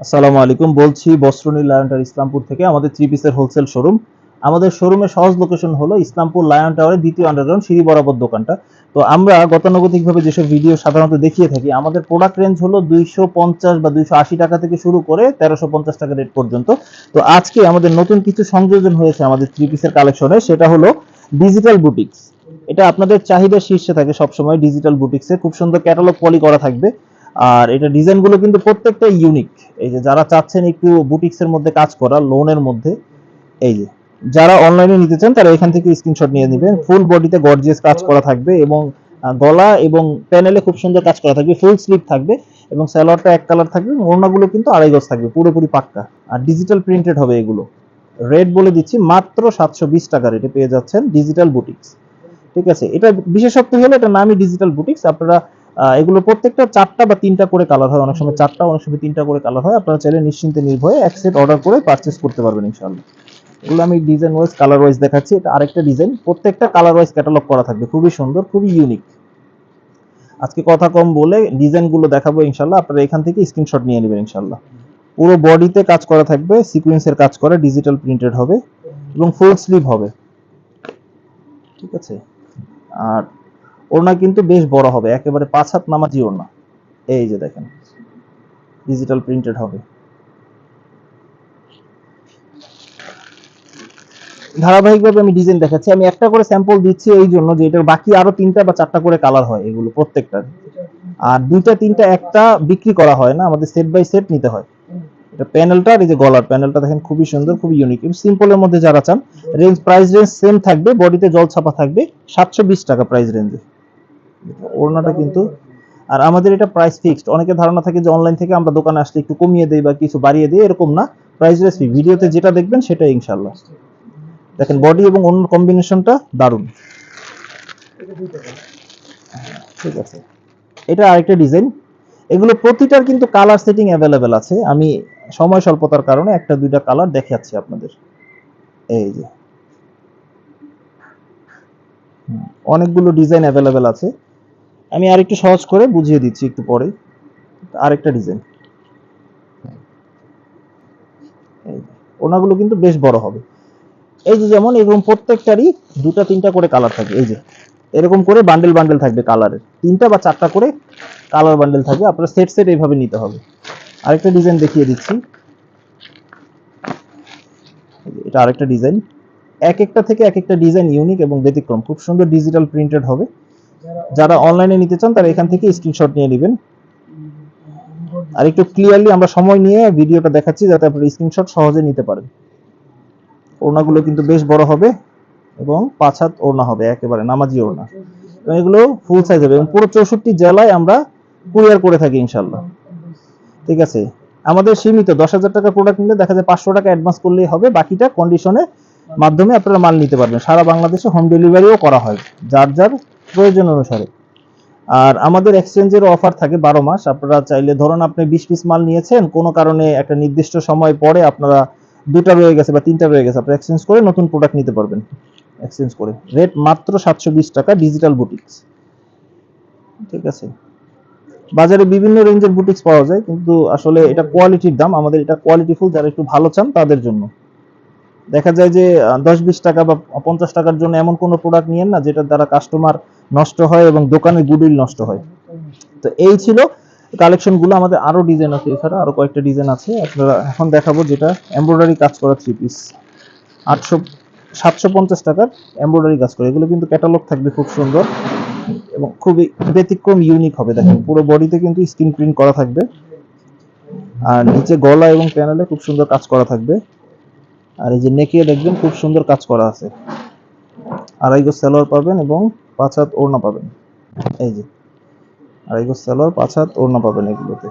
আসসালামু আলাইকুম। বলছি বস্ত্রনীল লায়ন টাওয়ার ইসলামপুর থেকে আমাদের থ্রি পিসের হোলসেল শোরুম আমাদের শোরুমের সহজ লোকেশন হলো ইসলামপুর লায়ন টাওয়ারের দ্বিতীয় আন্ডারগ্রাউন্ড সিঁড়ি বরাবর দোকানটা। তো আমরা গতানুগতিকভাবে যেসব ভিডিও সাধারণত দেখিয়ে থাকি, আমাদের প্রোডাক্ট রেঞ্জ হলো দুইশো পঞ্চাশ বা দুইশো আশি টাকা থেকে শুরু করে তেরোশো পঞ্চাশ টাকা রেট পর্যন্ত। তো আজকে আমাদের নতুন কিছু সংযোজন হয়েছে আমাদের থ্রি পিসের কালেকশনে সেটা হলো ডিজিটাল বুটিক্স এটা আপনাদের চাহিদা শীর্ষে থাকে সবসময় ডিজিটাল বুটিক্সে খুব সুন্দর ক্যাটালগ পলি করা থাকবে। আর এটা ডিজাইনগুলো কিন্তু প্রত্যেকটা ইউনিক এই যে যারা চাচ্ছেন একটু বুটিক্সের মধ্যে কাজ করা লোনের মধ্যে, এই যে যারা অনলাইনে নিতে চান, তারা এখান থেকে স্ক্রিনশট নিয়ে নেবেন। ফুল বডিতে গর্জিয়াস কাজ করা থাকবে এবং গলা এবং প্যানেলে খুব সুন্দর কাজ করা থাকবে ফুল স্লিপ থাকবে এবং স্যালোয়ারটা এক কালার থাকবে ওড়নাগুলো কিন্তু আড়াই গজ থাকবে, পুরোপুরি পাক্কা। আর ডিজিটাল প্রিন্টেড হবে এগুলো। রেট বলে দিচ্ছি, মাত্র সাতশো বিশ টাকা রেটে পেয়ে যাচ্ছেন ডিজিটাল বুটিক্স ঠিক আছে? এটা বিশেষত্ব হলো, এটা নামই ডিজিটাল বুটিক্স আপনারা এগুলো প্রত্যেকটা চারটা বা তিনটা করে কালার হয়। অনেক সময় চারটা, অনেক সময় তিনটা করে কালার হয়। আপনারা চাইলে নিশ্চিন্তে নির্ভয়ে এক সেট অর্ডার করে পারচেস করতে পারবেন ইনশাআল্লাহ। এগুলো আমি ডিজাইন ওয়াইজ কালার ওয়াইজ দেখাচ্ছি। এটা আরেকটা ডিজাইন প্রত্যেকটা কালার ওয়াইজ ক্যাটালগ করা থাকবে। খুবই সুন্দর, খুবই ইউনিক আজকে কথা কম বলে ডিজাইনগুলো দেখাবো ইনশাল্লাহ আপনারা এখান থেকে স্ক্রিনশট নিয়ে নেবেন ইনশাল্লাহ পুরো বডিতে কাজ করা থাকবে সিকোয়েন্সের কাজ করা ডিজিটাল প্রিন্টেড হবে এবং ফুল স্লিভ হবে। ঠিক আছে? আর ওড়না কিন্তু বেশ বড় হবে, একেবারে পাঁচ হাত নামাজি ওড়না। এই যে দেখেন ডিজিটাল প্রিন্টেড হবে। ধারাবাহিকভাবে আমি ডিজাইন দেখাচ্ছি, আমি একটা করে স্যাম্পল দিচ্ছি এই জন্য যে এটার বাকি আরও তিনটা বা চারটা করে কালার হয় এগুলো প্রত্যেকটার আর দুইটা, তিনটা, একটা বিক্রি করা হয় না, আমাদের সেট বাই সেট নিতে হয়। এটা প্যানেলটা এই যে গলার প্যানেলটা দেখেন, খুবই সুন্দর, খুবই ইউনিক সিম্পলের মধ্যে যারা চান রেঞ্জ প্রাইস রেঞ্জ সেম থাকবে বডিতে জল ছাপা থাকবে, সাতশো বিশ টাকা প্রাইস রেঞ্জে ওড়নাটা কিন্তু আর আমাদের এটা প্রাইস ফিক্সড অনেকের ধারণা থাকে যে অনলাইন থেকে আমরা দোকানে আসলে একটু কমিয়ে দেই বা কিছু বাড়িয়ে দিই, এরকম না। প্রাইস রেঞ্জ ভিডিওতে যেটা দেখবেন সেটাই ইনশাল্লাহ দেখেন বডি এবং অন্য কম্বিনেশনটা দারুণ। ঠিক আছে। এটা আরেকটা ডিজাইন এগুলো প্রতিটার কিন্তু কালার সেটিং অ্যাভেলেবেল আছে। আমি সময় স্বল্পতার কারণে একটা, দুইটা কালার দেখাচ্ছি আপনাদের। এই যে। অনেকগুলো ডিজাইন অ্যাভেলেবেল আছে। আমি আর একটু সহজ করে বুঝিয়ে দিচ্ছি একটু পরে। আরেকটা ডিজাইন ওনাগুলো কিন্তু বেশ বড় হবে। এই যে যেমন এরকম প্রত্যেকটারই দুটা, তিনটা করে কালার থাকে। এই যে, এরকম করে বান্ডেল বান্ডেল থাকবে কালারের তিনটা বা চারটা করে কালার বান্ডেল থাকবে। আপনারা সেট সেট এইভাবে নিতে হবে। আরেকটা ডিজাইন দেখিয়ে দিচ্ছি। এটা আরেকটা ডিজাইন এক একটা থেকে এক একটা ডিজাইন ইউনিক এবং ব্যতিক্রম। খুব সুন্দর ডিজিটাল প্রিন্টেড হবে। যারা অনলাইনে নিতে চান, তারা এখান থেকে স্ক্রিনশট নিয়ে নেবেন। আর একটু ক্লিয়ারলি আমরা সময় নিয়ে ভিডিওটা দেখাচ্ছি, যাতে আপনারা স্ক্রিনশট সহজে নিতে পারেন। ওড়নাগুলো কিন্তু বেশ বড় হবে এবং পাঁচ হাত ওড়না হবে, একেবারে নামাজি ওড়না। এবং এগুলো ফুল সাইজ হবে এবং পুরো চৌষট্টি জেলায় আমরা কুরিয়ার করে থাকি ইনশাল্লাহ ঠিক আছে? আমাদের সীমিত দশ হাজার টাকা প্রোডাক্ট নিলে দেখা যায় পাঁচশো টাকা অ্যাডভান্স করলেই হবে, বাকিটা কন্ডিশনের মাধ্যমে আপনারা মাল নিতে পারবেন। সারা বাংলাদেশে হোম ডেলিভারিও করা হয়, যার যার প্রয়োজন অনুসারে। আর আমাদের এক্সচেঞ্জের অফার থাকে বারো মাস। আপনারা চাইলে ধরুন আপনি বিশ পিস মাল নিয়েছেন, কোনো কারণে একটা নির্দিষ্ট সময় পরে আপনারা দুটা রয়ে গেছে বা তিনটা রয়ে গেছে আপনি এক্সচেঞ্জ করে নতুন প্রোডাক্ট নিতে পারবেন। এক্সচেঞ্জ করে। রেট মাত্র সাতশো বিশ টাকা ডিজিটাল বুটিক্স ঠিক আছে? বাজারে বিভিন্ন রেঞ্জের বুটিক্স পাওয়া যায়, কিন্তু আসলে এটা কোয়ালিটির দাম। আমাদের এটা কোয়ালিটিফুল যারা একটু ভালো চান তাদের জন্য। দেখা যায় যে দশ বিশ টাকা বা পঞ্চাশ টাকার জন্য এমন কোনো প্রোডাক্ট নিয়েন না, যেটার দ্বারা কাস্টমার নষ্ট হয় এবং দোকানের গুডউইল নষ্ট হয়। তো এই ছিল কালেকশনগুলো, আমাদের আরও ডিজাইন আছে। এছাড়া আরও কয়েকটা ডিজাইন আছে। আপনারা এখন দেখাবো যেটা এমব্রয়ডারি কাজ করা থ্রি পিস আটশো, সাতশো পঞ্চাশ টাকার এমব্রয়ডারি কাজ করে। এগুলো কিন্তু ক্যাটালগ থাকবে খুব সুন্দর এবং খুবই ব্যতিক্রম ইউনিক হবে। দেখেন, পুরো বডিতে কিন্তু স্ক্রিন প্রিন্ট করা থাকবে। আর নিচে গলা এবং প্যানেলে খুব সুন্দর কাজ করা থাকবে। আর এই যে নেকে দেখবেন খুব সুন্দর কাজ করা আছে। আড়াই গজ সালোয়ার পাবেন এবং পাঁচ হাত ওড়না পাবেন। এই যে। আড়াই গজ সালোয়ার পাঁচ হাত ওড়না পাবেন এগুলোতে।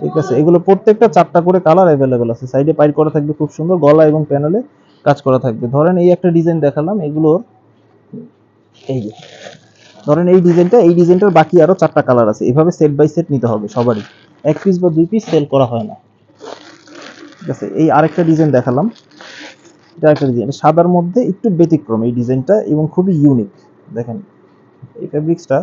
ঠিক আছে, এগুলো প্রত্যেকটা চারটা করে কালার অ্যাভেলেবেল আছে। সাইডে পাইর করা থাকবে খুব সুন্দর, গলা এবং প্যানেলে কাজ করা থাকবে। ধরেন এই একটা ডিজাইন দেখালাম, এগুলোর এই যে। ধরেন এই ডিজাইনটা, এই ডিজাইনটার বাকি আরও চারটা কালার আছে। এভাবে সেট বাই সেট নিতে হবে সবারই। এক পিস বা দুই পিস সেল করা হয় না। ঠিক আছে, এই আরেকটা ডিজাইন দেখালাম। এটা ডিজাইন সাদার মধ্যে একটু ব্যতিক্রম এই ডিজাইনটা, এবং খুবই ইউনিক দেখেন, এই ফেব্রিক্সটা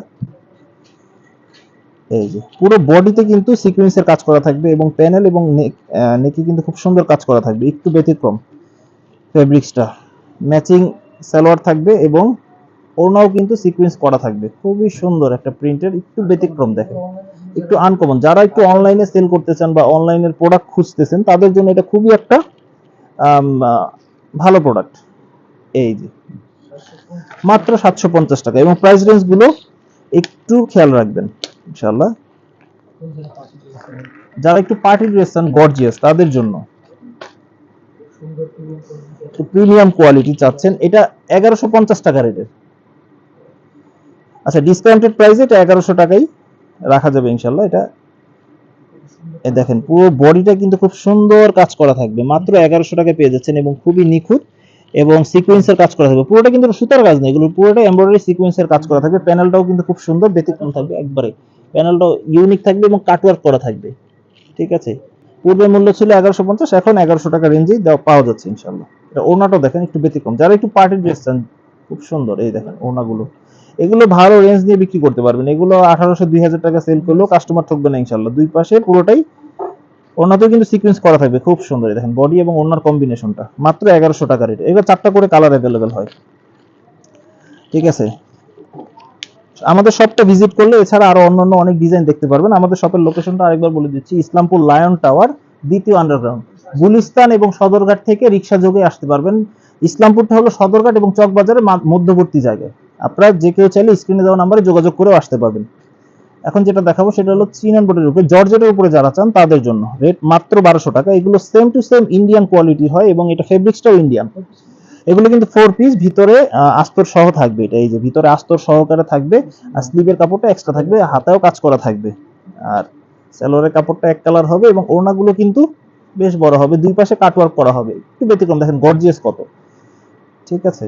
এই যে, পুরো বডিতে কিন্তু সিকোয়েন্সের কাজ করা থাকবে, এবং প্যানেল এবং নেকে কিন্তু খুব সুন্দর কাজ করা থাকবে, একটু ব্যতিক্রম ফেব্রিক্সটা ম্যাচিং সালোয়ার থাকবে, এবং ওড়নাও কিন্তু সিকোয়েন্স করা থাকবে। খুবই সুন্দর একটা প্রিন্টের একটু ব্যতিক্রম দেখেন। একটু আনকমন যারা একটু অনলাইনে সেল করতে চান বা অনলাইনের প্রোডাক্ট খুঁজতেছেন, তাদের জন্য এটা খুবই একটা ভালো প্রোডাক্ট এই যে। মাত্র সাতশো পঞ্চাশ টাকা এবং প্রাইস রেঞ্জগুলো একটু খেয়াল রাখবেন ইনশাল্লাহ যারা একটু পার্টি ড্রেস চান গর্জিয়াস তাদের জন্য। প্রিমিয়াম কোয়ালিটি চাচ্ছেন, এটা এগারোশো পঞ্চাশ টাকা রেটের। আচ্ছা ডিসকাউন্টেড প্রাইস এটা এগারোশো টাকাই রাখা যাবে ইনশাল্লাহ এটা দেখেন, পুরো বডিটা কিন্তু খুব সুন্দর কাজ করা থাকবে। মাত্র এগারোশো টাকায় পেয়ে যাচ্ছেন এবং খুবই নিখুঁত এবং সিকোয়েন্সের কাজ করা থাকবে। পুরোটা কিন্তু সুতার কাজ নেই এগুলো পুরোটা এমব্রয়ডারি সিকোয়েন্সের কাজ করা থাকবে। প্যানেলটাও কিন্তু খুব সুন্দর, ব্যতিক্রম থাকবে একবারে। প্যানেলটাও ইউনিক থাকবে এবং কাটওয়ার্ক করা থাকবে। ঠিক আছে? পূর্বের মূল্য ছিল এগারোশো পঞ্চাশ, এখন এগারোশো টাকা রেঞ্জেই পাওয়া যাচ্ছে ইনশাল্লাহ এটা ওনাটাও দেখেন, একটু ব্যতিক্রম। যারা একটু পার্টি ড্রেস চান, খুব সুন্দর। এই দেখেন ওনাগুলো এগুলো ভালো রেঞ্জ দিয়ে বিক্রি করতে পারবেন। এগুলো আঠারোশো, দুই হাজার টাকা সেল করলেও কাস্টমার থাকবে না ইনশাল্লাহ দুই পাশে পুরোটাই ওনাতেও কিন্তু সিকোয়েন্স করা থাকবে, খুব সুন্দর দেখেন বডি এবং ওনার কম্বিনেশনটা মাত্র এগারোশো টাকা রেট এবার চারটা করে কালার অ্যাভেলেবেল হয়। ঠিক আছে? আমাদের শপটা ভিজিট করলে এছাড়া আরও অন্যান্য অনেক ডিজাইন দেখতে পারবেন। আমাদের শপের লোকেশনটা আরেকবার বলে দিচ্ছি, ইসলামপুর লায়ন টাওয়ার দ্বিতীয় আন্ডারগ্রাউন্ড গুলিস্তান এবং সদরঘাট থেকে রিক্সা যোগে আসতে পারবেন। ইসলামপুরটা হলো সদরঘাট এবং চকবাজারের মধ্যবর্তী জায়গায়। আপনারা যে কেউ চাইলে স্ক্রিনে দেওয়া নাম্বারে যোগাযোগ করেও আসতে পারবেন। এখন যেটা দেখাবো সেটা হলো চিনান বোর্ডের উপরে। জর্জেটের উপরে যারা চান তাদের জন্য। রেট মাত্র বারোশো টাকা। এগুলো same to same Indian quality হয় এবং এটা ফেব্রিক্সটাও ইন্ডিয়ান এগুলো কিন্তু ফোর পিস ভিতরে আস্তর সহ থাকবে এটা। এই যে ভিতরে আস্তর সহকারে থাকবে আর স্লিভের কাপড়টা এক্সট্রা থাকবে হাতেও কাজ করা থাকবে। আর সালোয়ারের কাপড়টা এক কালার হবে এবং ওড়নাগুলো কিন্তু বেশ বড় হবে। দুই পাশে কাটওয়ার্ক করা হবে। একটু ব্যতিক্রম, দেখেন গর্জিয়াস কত। ঠিক আছে?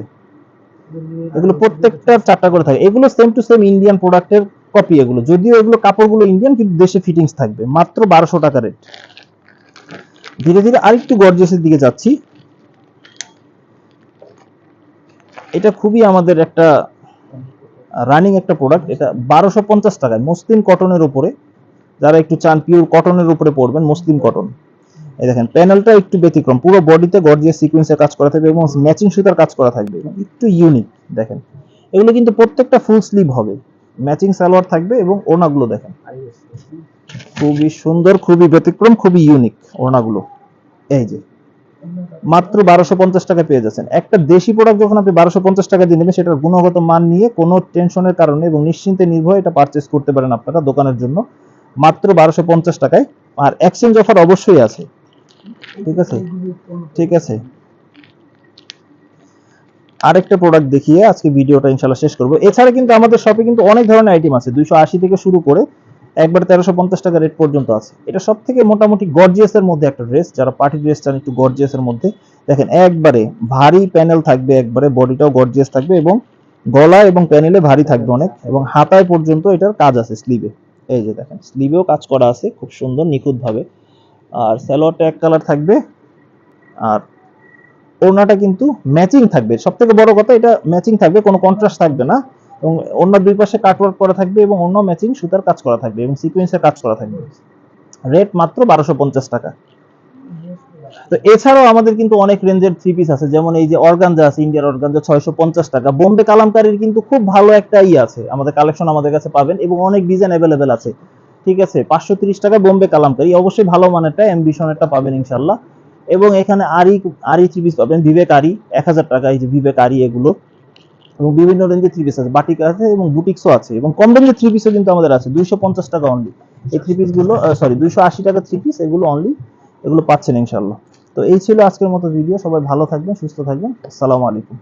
এগুলো প্রত্যেকটা চারটা করে থাকে। এগুলো সেম টু সেম ইন্ডিয়ান প্রোডাক্টের কপি এগুলো। যদিও এগুলো কাপড়গুলো ইন্ডিয়ান কিন্তু দেশে ফিটিংস থাকবে। মাত্র বারোশো টাকা রেট ধীরে ধীরে আরেকটু গর্জিয়াসের দিকে যাচ্ছি। এটা খুবই আমাদের একটা রানিং একটা প্রোডাক্ট এটা বারোশো পঞ্চাশ টাকায়। মসলিন কটনের উপরে। যারা একটু চান পিওর কটনের উপরে পড়বেন মসলিন কটন এই দেখেন প্যানেলটা একটু ব্যতিক্রম। পুরো বডিতে গর্জিয়াস সিকোয়েন্সের কাজ করা থাকবে এবং ম্যাচিং সুতার কাজ করা থাকবে। এবং একটু ইউনিক দেখেন। এগুলো কিন্তু প্রত্যেকটা ফুল স্লিভ হবে। ম্যাচিং সালোয়ার থাকবে এবং ওনাগুলো দেখেন। খুবই সুন্দর, খুবই ব্যতিক্রম, খুবই ইউনিক ওনাগুলো এই যে, মাত্র বারোশো পঞ্চাশ টাকা পেয়ে যাচ্ছেন। একটা দেশি প্রোডাক্ট যখন আপনি বারোশো পঞ্চাশ টাকা দিয়ে নেবেন, সেটার গুণগত মান নিয়ে কোনো টেনশনের কারণে এবং নিশ্চিন্তে নির্ভয় এটা পারচেস করতে পারেন আপনারা দোকানের জন্য। মাত্র বারোশো পঞ্চাশ টাকায়। আর এক্সচেঞ্জ অফার অবশ্যই আছে। ঠিক আছে? ঠিক আছে। আরেকটা প্রোডাক্ট দেখিয়ে আজকে ভিডিওটা ইনশাল্লাহ শেষ করব। এছাড়া কিন্তু আমাদের শপে কিন্তু অনেক ধরনের আইটেম আছে। দুইশো আশি থেকে শুরু করে একবার তেরোশো পঞ্চাশ টাকা রেট পর্যন্ত আছে। এটা সব থেকে মোটামুটি গর্জিয়াস এর মধ্যে একটা ড্রেস যারা পার্টি ড্রেস চান একটু গর্জিয়াস এর মধ্যে। দেখেন, একবারে ভারী প্যানেল থাকবে, একবারে বডিটাও গর্জিয়াস থাকবে এবং গলা এবং প্যানেলে ভারী থাকবে অনেক। এবং হাতায় পর্যন্ত এটার কাজ আছে স্লিভে এই যে দেখেন স্লিভেও কাজ করা আছে, খুব সুন্দর নিখুঁত ভাবে আর স্যালোয়ারটা এক কালার থাকবে, আর ওড়নাটা কিন্তু ম্যাচিং থাকবে। সব থেকে বড় কথা, এটা ম্যাচিং থাকবে, কোনো কন্ট্রাস্ট থাকবে না। এবং অন্য দুই পাশে কাটওয়ার্ক করা থাকবে এবং অন্য ম্যাচিং, সুতার কাজ করা থাকবে এবং সিকোয়েন্সের কাজ করা থাকবে। রেট মাত্র বারোশো পঞ্চাশ টাকা। তো এছাড়াও আমাদের কিন্তু অনেক রেঞ্জের থ্রি পিস আছে, যেমন এই যে অর্গানজা আছে ইন্ডিয়ার অর্গানজা ছয়শো পঞ্চাশ টাকা। বোম্বে কালামকারীর কিন্তু খুব ভালো একটা ই আছে, আমাদের কালেকশন আমাদের কাছে পাবেন এবং অনেক ডিজাইন অ্যাভেলেবেল আছে। ঠিক আছে, পাঁচশো তিরিশ টাকা বোম্বে কালামকারী। অবশ্যই ভালো মানেরটা অ্যাম্বিশনেরটা পাবেন ইনশাল্লাহ এবং এখানে আরি আরি থ্রি পিস পাবেন বিবেক আরি, এক হাজার টাকা, এই যে বিবেক আরি এগুলো। এবং বিভিন্ন রেঞ্জের থ্রি পিস আছে বাটিক আছে এবং বুটিক্সও আছে। এবং কম রেঞ্জের থ্রি পিসও কিন্তু আমাদের আছে, দুইশো পঞ্চাশ টাকা অনলি এই থ্রি পিসগুলো সরি দুইশো আশি টাকা থ্রি পিস এগুলো অনলি এগুলো পাচ্ছেন ইনশাল্লাহ তো এই ছিল আজকের মতো ভিডিও সবাই ভালো থাকবেন, সুস্থ থাকবেন। আসসালামু আলাইকুম।